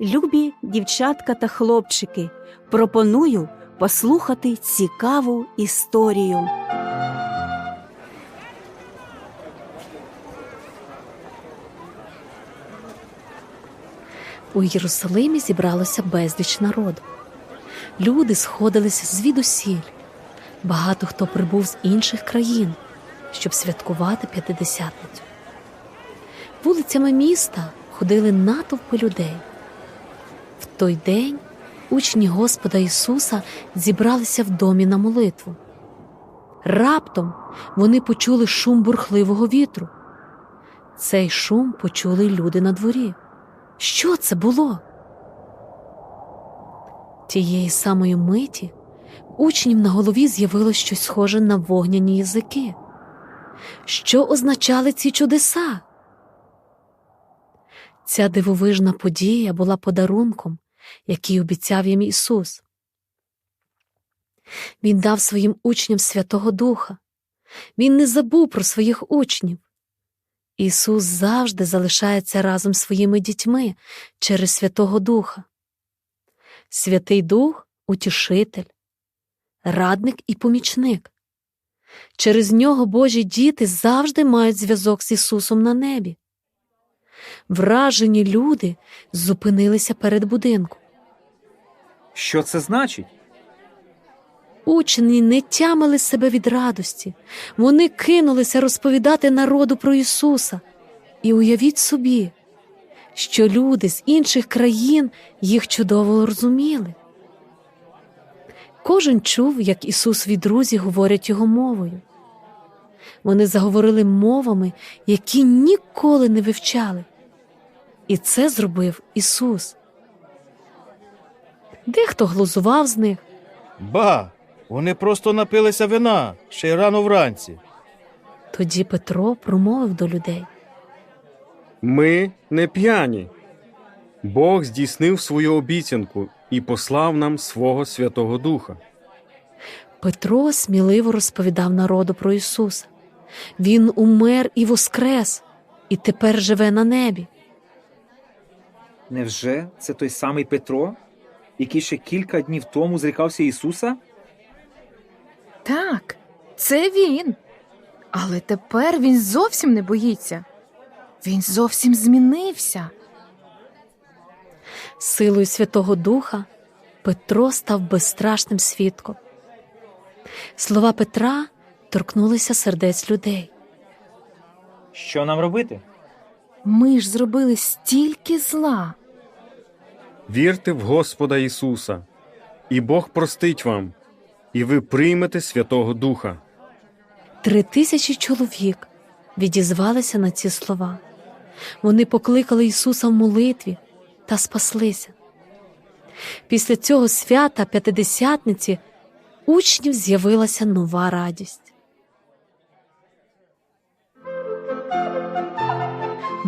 Любі дівчатка та хлопчики, пропоную послухати цікаву історію. У Єрусалимі зібралося безліч народу. Люди сходилися звідусіль. Багато хто прибув з інших країн, щоб святкувати п'ятидесятницю. Вулицями міста ходили натовпи людей. В той день учні Господа Ісуса зібралися в домі на молитву. Раптом вони почули шум бурхливого вітру. Цей шум почули люди на дворі. Що це було? Тієї самої миті учнів на голові з'явилось щось схоже на вогняні язики. Що означали ці чудеса? Ця дивовижна подія була подарунком, який обіцяв їм Ісус. Він дав своїм учням Святого Духа. Він не забув про своїх учнів. Ісус завжди залишається разом своїми дітьми через Святого Духа. Святий Дух утішитель, радник і помічник. Через нього Божі діти завжди мають зв'язок з Ісусом на небі. Вражені люди зупинилися перед будинком. Що це значить? Учні не тямили себе від радості, вони кинулися розповідати народу про Ісуса. І уявіть собі, що люди з інших країн їх чудово розуміли. Кожен чув, як Ісусові друзі говорять його мовою. Вони заговорили мовами, які ніколи не вивчали. І це зробив Ісус. Дехто глузував з них. Ба, вони просто напилися вина ще й рано вранці. Тоді Петро промовив до людей. Ми не п'яні. Бог здійснив свою обіцянку і послав нам свого Святого Духа. Петро сміливо розповідав народу про Ісуса. Він умер і воскрес, і тепер живе на небі. Невже це той самий Петро, який ще кілька днів тому зрікався Ісуса? Так, це він. Але тепер він зовсім не боїться. Він зовсім змінився. Силою Святого Духа Петро став безстрашним свідком. Слова Петра торкнулися сердець людей. Що нам робити? Ми ж зробили стільки зла. Вірте в Господа Ісуса, і Бог простить вам, і ви приймете Святого Духа. Три тисячі чоловік відізвалися на ці слова. Вони покликали Ісуса в молитві та спаслися. Після цього свята П'ятидесятниці учнів з'явилася нова радість.